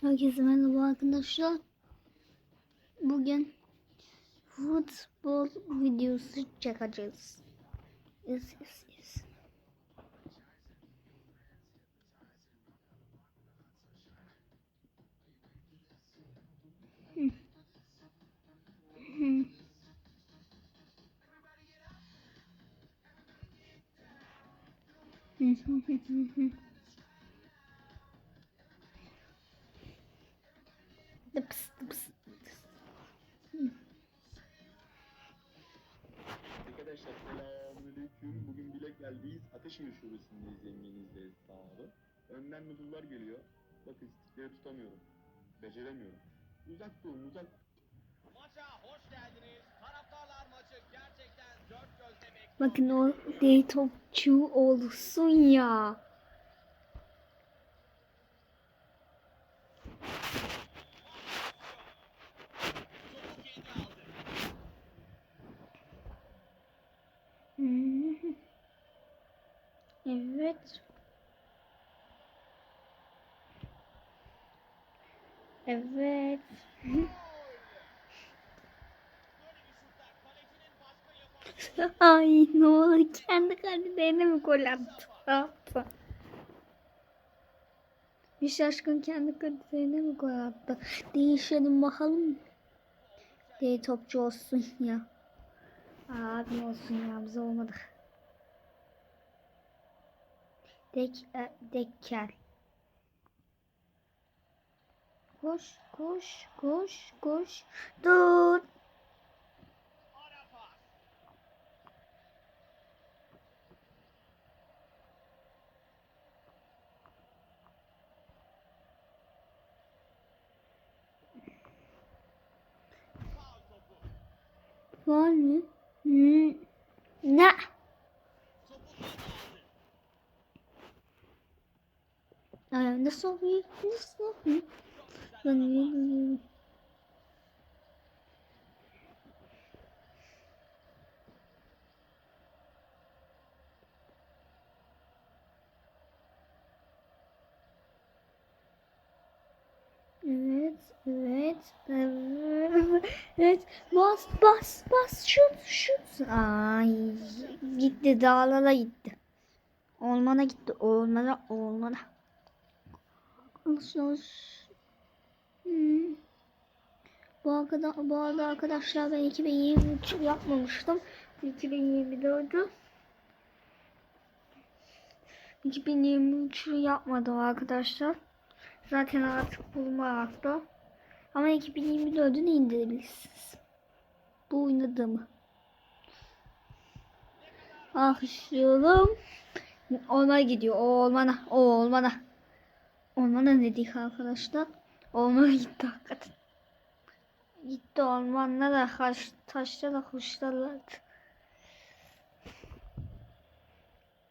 Herkese merhaba arkadaşlar. Bugün futbol videosu çekeceğiz. Yes, yes, yes. Hı. Hı. Hı hı hı hı Geldiyiz. Ateşehir şubesindeyiz yengenizle sağ olun. Önden noodle'lar geliyor. Bakın stikleri tutamıyorum. Beceremiyorum. Uzak durun uzak. Maça hoş geldiniz. Taraftarlar maçı gerçekten dört gözle bekliyor. Bakın o değil topçu olsun ya. Topu kendi aldı. Hmm. Evet. Evet. Ay ne oldu? Kendi kalecilerine mi gol attı? Ne yaptı? Bir şaşkın kendi kalecilerine mi gol attı? Değişelim bakalım. Değil topçu olsun ya. Abi olsun ya bize olmadı. Dek, e, dekkel. Koş, koş, koş, koş. Dur. Var mı? Ne? Topu kendi aldı. Ay, nasıl bir nasıl bir Ben Evet, evet, evet, evet. Bas, bas, bas, şut, şut. Ay, gitti, dağlara gitti. Ormana gitti, ormana, ormana. Hmm. Bu, arkada, bu arada arkadaşlar ben 2023 yapmamıştım. 2024'ü. 2023'ü yapmadım arkadaşlar. Zaten artık bulma hafta. Ama 2024'ünü indirebilirsiniz. Bu oynadığımı. Alkışlıyorum. Ormana gidiyor. O ormana. O ormana. Ormana dedik arkadaşlar? Ormana gitti hakikaten. Gitti ormanlara, taş, taşlara, kuşlarla.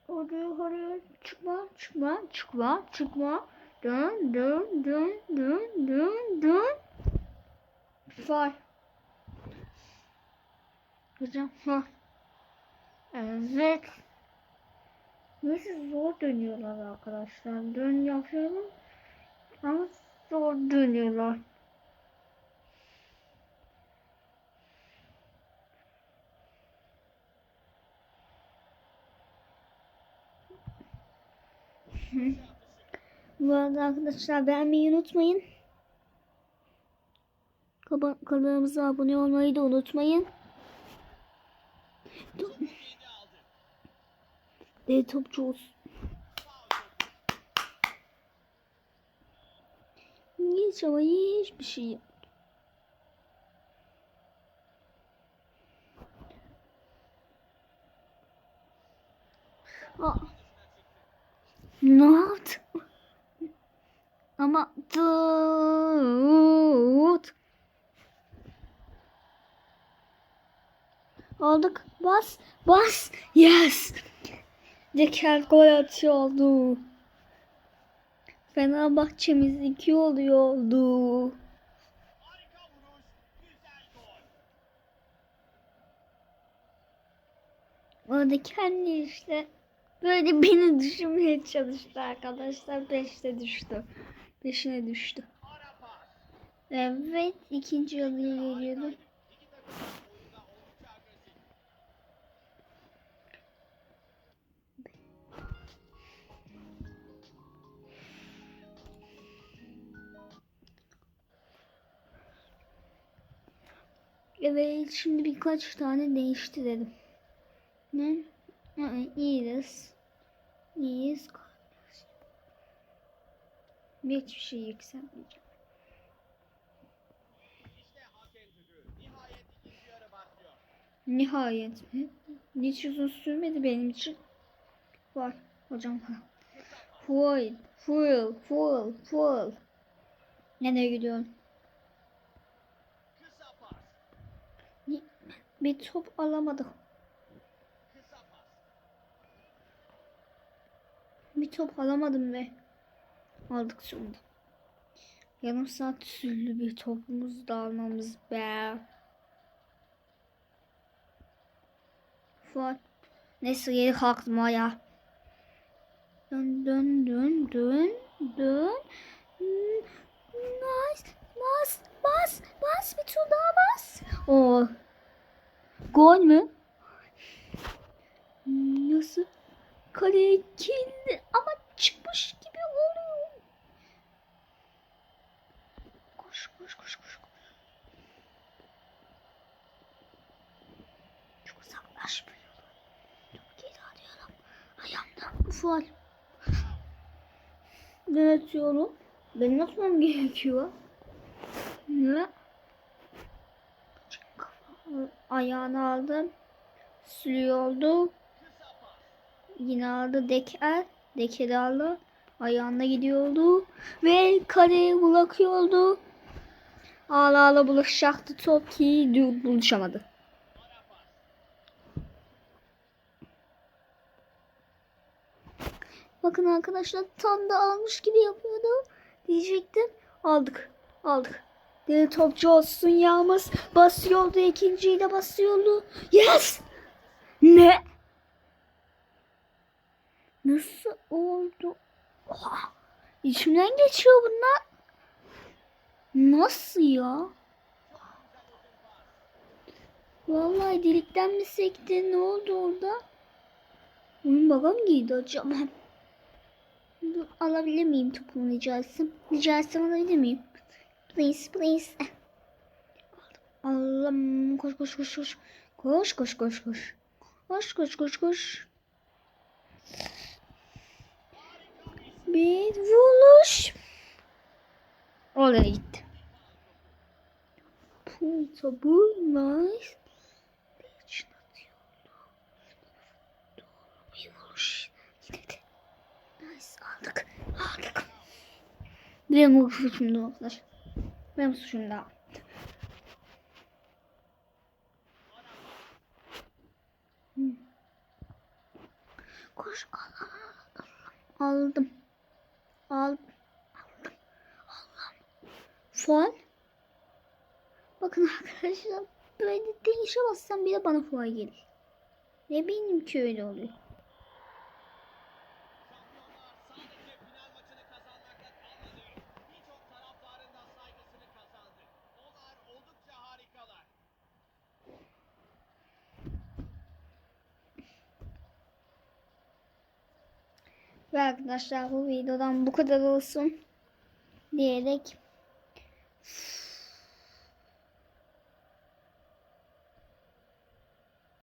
Oraya oraya çıkma, çıkma, çıkma, çıkma. Dön, dön, dön, dön, dön, dön. Var. Hocam, var. Evet. Nasıl zor dönüyorlar arkadaşlar. Dön yapıyorum. Ama zor dönüyorlar. Bu arada arkadaşlar beğenmeyi unutmayın. Kanalımıza abone olmayı da unutmayın. De topçu olsun. Hiç ama hiçbir şey yok. Aa. Ne yaptı? Ama tut. Aldık. Bas. Bas. Yes. Zeker gol atıyordu. Fenerbahçemiz iki oluyordu. Orada kendi işte böyle beni düşünmeye çalıştı arkadaşlar. Beşte düştü. Beşine düştü. Evet ikinci yarıya geliyordu. Evet şimdi birkaç tane değiştirelim. Ne? Ha, iyiyiz. İyiyiz. Hiçbir şey başlıyor. Nihayet mi? Hiç uzun sürmedi benim için. Var hocam. Full, full, full, full. Nereye gidiyorsun? Bir top alamadık. Bir top alamadım be. Aldık sonunda. Yarım saat sürdü bir topumuzu da almamız be. Fuat. Neyse geri kalktım ya. Dön dön dön dön dön. Hmm, Nice. Bas bas bas bir tur daha bas. O. Gol mü? Nasıl? Kaleye kildi ama çıkmış gibi oluyor. Koş koş koş koş. Çok uzaklaşmıyor. Çok geri alıyorum. Ayağımda fual. Ne atıyorum? Benim atmam gerekiyor. Ne? Ayağını aldım. Sürüyordu. Yine aldı Deker. Deker aldı. Ayağına gidiyordu. Ve kaleye bırakıyordu. Ağla ağla bulaşacaktı top ki buluşamadı. Bakın arkadaşlar tam da almış gibi yapıyordu. Diyecektim. Aldık. Aldık. Deli topçu olsun yağmız. Basıyordu. ikinciyi de basıyordu. Yes! Ne? Nasıl oldu? Oha! İçimden geçiyor bunlar. Nasıl ya? Vallahi delikten mi sekti? Ne oldu orada? Oyun baba mı giydi acaba? Alabilir miyim topumu rica etsem? Rica etsem alabilir miyim? Please, please. Allah'ım koş koş koş koş. Koş koş koş koş. Koş koş koş koş. Bir vuruş. Oraya gitti. Puta bu nice. Bir vuruş. De. Nice aldık. Aldık. Benim suçumda arkadaşlar. Benim suçumda. Hı. Koş al, al, al, al. aldım. Al, aldım. Allah'ım. Fual. Bakın arkadaşlar böyle değişemezsem bile bana fual gelir. Ne bileyim ki öyle oluyor. Ve arkadaşlar bu videodan bu kadar olsun diyerek